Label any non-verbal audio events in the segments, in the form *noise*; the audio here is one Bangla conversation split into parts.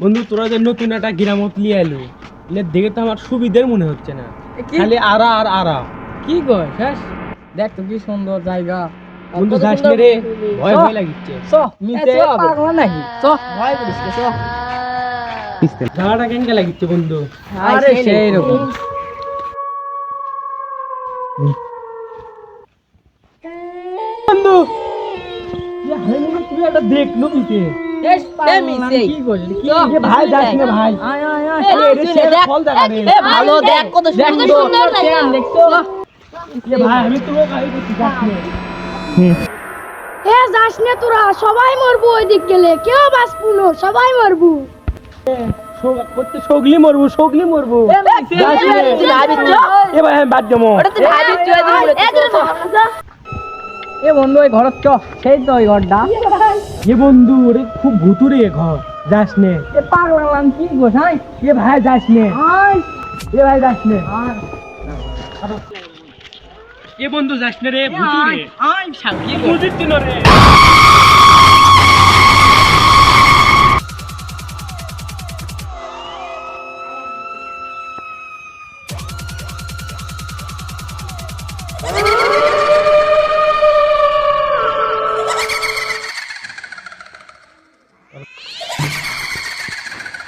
বন্ধু তোরা যে নতুন একটা গ্রামত লিয়ে এলো এলে দেখে তো আমার সুবিধার মনে হচ্ছে না। খালি আরা আর আরা। কি গো শেষ? দেখ তো কি সুন্দর জায়গা। বন্ধু যাস রে ভয় ভয় লাগিচ্ছে। চ, হবে। পাগলা নাকি? চ ভয় করিস চ জায়গাটা কেনকে লাগিচ্ছে বন্ধু। আরে সেই রকম। বন্ধু তুই একটা দেখ নবিতে যাস না আমি তোর সবাই মরবো ওই দিক গেলে কেউ বাঁচবো না সবাই মরবো সগলি মরবো সগলি মরবো যাস না রে। তুই ভাবিস চ? এ ভাই আমি বাদ যাব এ বন্ধু ওই ঘর চ। সেই তো ওই ঘরটা। এ বন্ধু ওরে খুব ভুতুরে এ ঘর। যাস নে। এ পাগলা কি গো হাই এ ভাই যাস নে। এ ভাই যাস নে। এ বন্ধু যাস নে রে ভুতুরে। আয় শান্তি বুঝিস রে।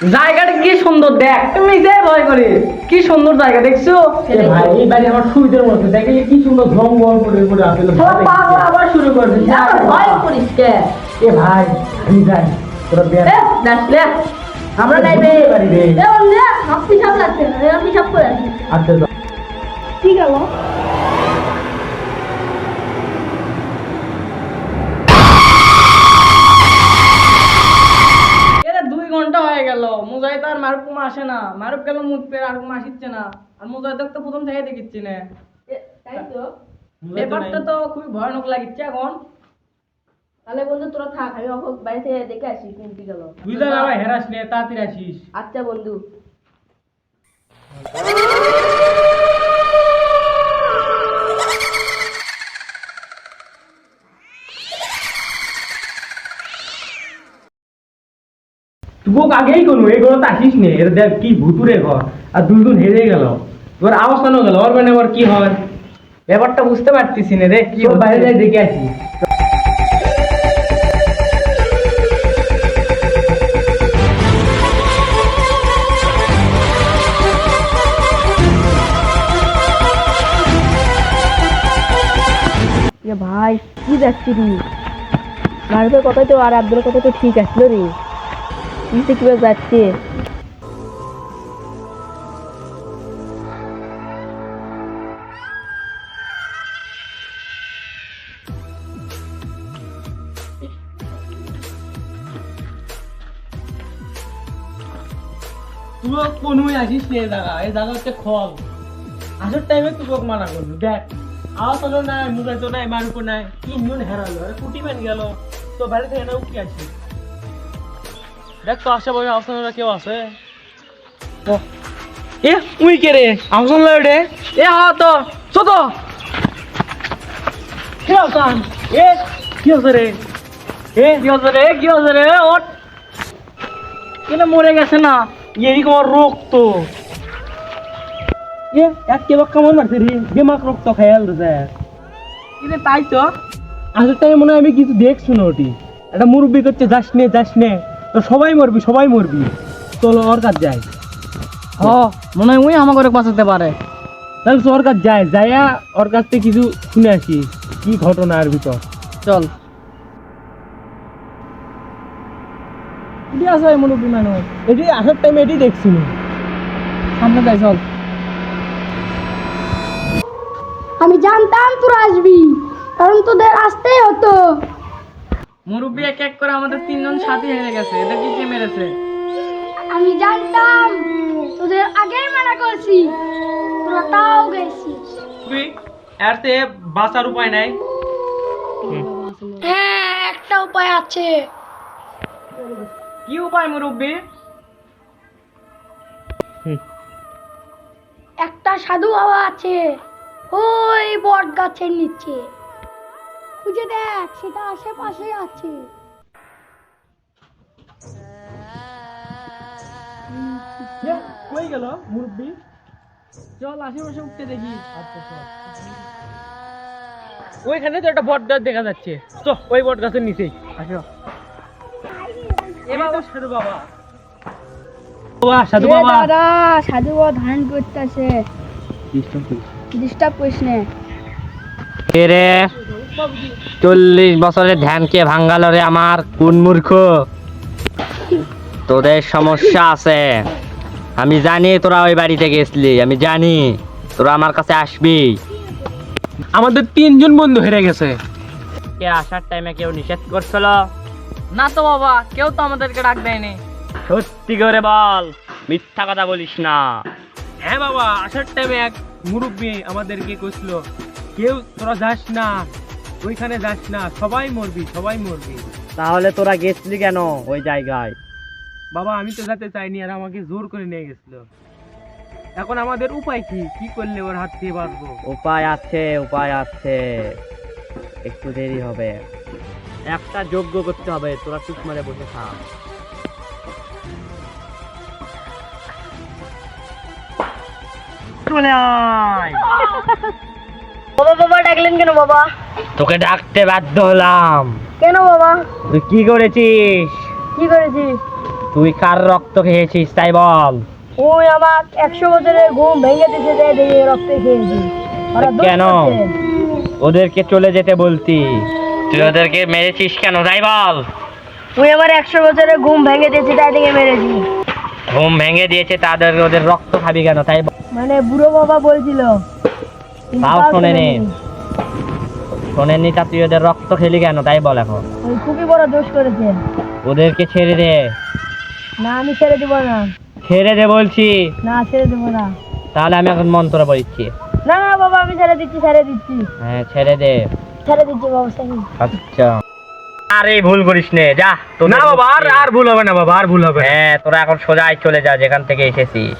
জায়গাটা কি সুন্দর দেখ তুমি যে ভয় করে কি সুন্দর জায়গা দেখছ? এ ভাই এই বাড়ি আমার সুবিধার দেখে কি সুন্দর জঙ্গল করে করে আসলে পাগলা আবার শুরু করবে ভয় করিস কে? এ ভাই আমি যাই তোরা বের এ দেখলে আমরা নাইবে পারি রে এ বন্ধু হাফ পিসাব লাগছে না হাফ করে আচ্ছা ঠিক আছে গেল। মুজাহিদ তো আর মারুফ কুমা আসে না। মারুফ গেল মুখ পেয়ে আর কুমা আসিচ্ছে না। আর মুজাহিদ তো প্রথম থেকে দেখিচ্ছি না। তাই তো? ব্যাপারটা তো খুবই ভয়ানক লাগিচ্ছে এখন। তাহলে বন্ধু তোরা থাক আমি অফ বাড়িতে দেখে আসি কিনতে গেল। হেরাস নে তাড়াতাড়ি আসিস। আচ্ছা বন্ধু। *laughs* তুই আগেই কোনো এই ঘর তো আসিস নে? এর দেখ কি ভুতুরে ঘর আর দুজন হেরে গেল। এবার আওয়াজ গেল ওর মানে আবার কি হয়? ব্যাপারটা বুঝতে পারতেছি না? রে কি কি বাইরে যাই দেখে আসি ভাই কি দেখছি রে মারুফের কথা তো আর আব্দুলের কথা তো ঠিক আসলো রে নিচে কীভাবে যাচ্ছে তুই কোনোই আসিস এই জায়গা? এই জায়গা হচ্ছে খল আসার টাইমে তুই মানা করবি। দেখ আওয়াজ হলো নাই তো নাই মারুকো নাই। তিনজন হেরালো আরে কুটি ম্যান গেল। তো থেকে না উঠি আসি দেখ তো আশেপাশে আওয়াজ কেউ আছে? এ, উই কে রে? আওয়াজ রে। এ হ তো, ছোট। কে আওয়াজ এ, কি আছে রে? এ, কি হচ্ছে রে? কি হচ্ছে রে? ওট। কেন মরে গেছে না। এই তোমার রক্ত এ, এক কেলো কেমন মারছে রে। দিমাগ তো খেয়াল রে কিরে তাই তো। আসলে টাইমে মনে হয় আমি কিছু দেখছি না ওটি। একটা মুরব্বী করছে, যাস নে যাস নে। তো সবাই মরবি সবাই মরবি। চলো, ওর কাজ যাই। হ, মনে হয় আমার ঘরে বাঁচাতে পারে। তাহলে ওর কাজ যায় যাইয়া ওর কাছ থেকে কিছু শুনে আসি, কি ঘটনা আর ভিতর। চল। আছে এই মুরব্বী মানুষ এটি আসার টাইমে এটি দেখছি সামনে যাই, চল। আমি জানতাম তোরা আসবি, কারণ তোদের আসতেই হতো। মুরব্বী এক এক করে আমাদের তিনজন সাথী হেরে গেছে। এদের কি কে মেরেছে? আমি জানতাম। তোদের আগেই মানা করছি। তোরা তাও গেছিস। তুই আর তে বাঁচার উপায় নাই? হ্যাঁ একটা উপায় আছে। কি উপায় মুরব্বী? একটা সাধু বাবা আছে। ওই বট গাছের নিচে। খুঁজে দেখ সেটা আশেপাশে আছে। কই গেল মুরব্বি? চল আশেপাশে উঠতে দেখি। ওইখানে তো একটা বট গাছ দেখা যাচ্ছে। তো ওই বট গাছের নিচেই আসো। এ বাবা সাধু বাবা। বাবা সাধু বাবা। দাদা সাধু বাবা ধান করতেছে। ডিস্টার্ব করিস। না। রে? চল্লিশ বছরের ধ্যান কে ভাঙ্গালো রে আমার কোন মূর্খ? তোদের সমস্যা আছে। আমি জানি তোরা ওই বাড়িতে গেছলি আমি জানি। তোরা আমার কাছে আসবি। আমাদের তিনজন বন্ধু হেরে গেছে। কে আসার টাইমে কেউ নিষেধ করছিল? না তো বাবা কেউ তো আমাদেরকে ডাক দেয়নি। সত্যি করে বল মিথ্যা কথা বলিস না। হ্যাঁ বাবা আসার টাইমে এক মুরব্বী আমাদেরকে কইছিল কেউ তোরা যাস না ওইখানে যাস না সবাই মরবি সবাই মরবি। তাহলে তোরা গেছলি কেন ওই জায়গায়? বাবা আমি তো যেতে চাইনি আর আমাকে জোর করে নিয়ে গেছিল। এখন আমাদের উপায় কি? কি করলে ওর হাত থেকে বাঁচবো? উপায় আছে উপায় আছে। একটু দেরি হবে। একটা যোগ্য করতে হবে তোরা চুপ মারে বসে থাক। চলে আয়! *laughs* বাবা বাবা ডাকলেন কেন বাবা? তোকে ডাকতে বাধ্য হলাম। কেন বাবা? তুই কি করেছিস? কি করেছি? তুই কার রক্ত খেয়েছিস তাই বল। ওই আমার একশো বছরের ঘুম ভেঙে দিতে দেখে রক্ত খেয়েছি। কেন? ওদেরকে চলে যেতে বলতি। তুই ওদেরকে মেরেছিস কেন তাই বল। তুই আমার একশো বছরের ঘুম ভেঙে দিয়েছি তাই দেখে মেরেছি। ঘুম ভেঙে দিয়েছে তাদের ওদের রক্ত খাবি কেন তাই মানে বুড়ো বাবা বলছিল তাও শোনেনি। শোনেনি। শোনেননি তা তুই ওদের রক্ত খেলি কেন? তাই বল এখন। খুবই বড় দোষ করেছে। ওদেরকে ছেড়ে দে। না আমি ছেড়ে দিব না। ছেড়ে দে বলছি। না ছেড়ে দেবো না। তাহলে আমি এখন মন্ত্র পড়িচ্ছি। না না বাবা আমি ছেড়ে দিচ্ছি ছেড়ে দিচ্ছি। হ্যাঁ ছেড়ে দে। ছেড়ে দিচ্ছি বাবা আচ্ছা। আরে ভুল করিস নে যা। তো না বাবা আর আর ভুল হবে না বাবা আর ভুল হবে হ্যাঁ তোরা এখন সোজাই চলে যা যেখান থেকে এসেছিস।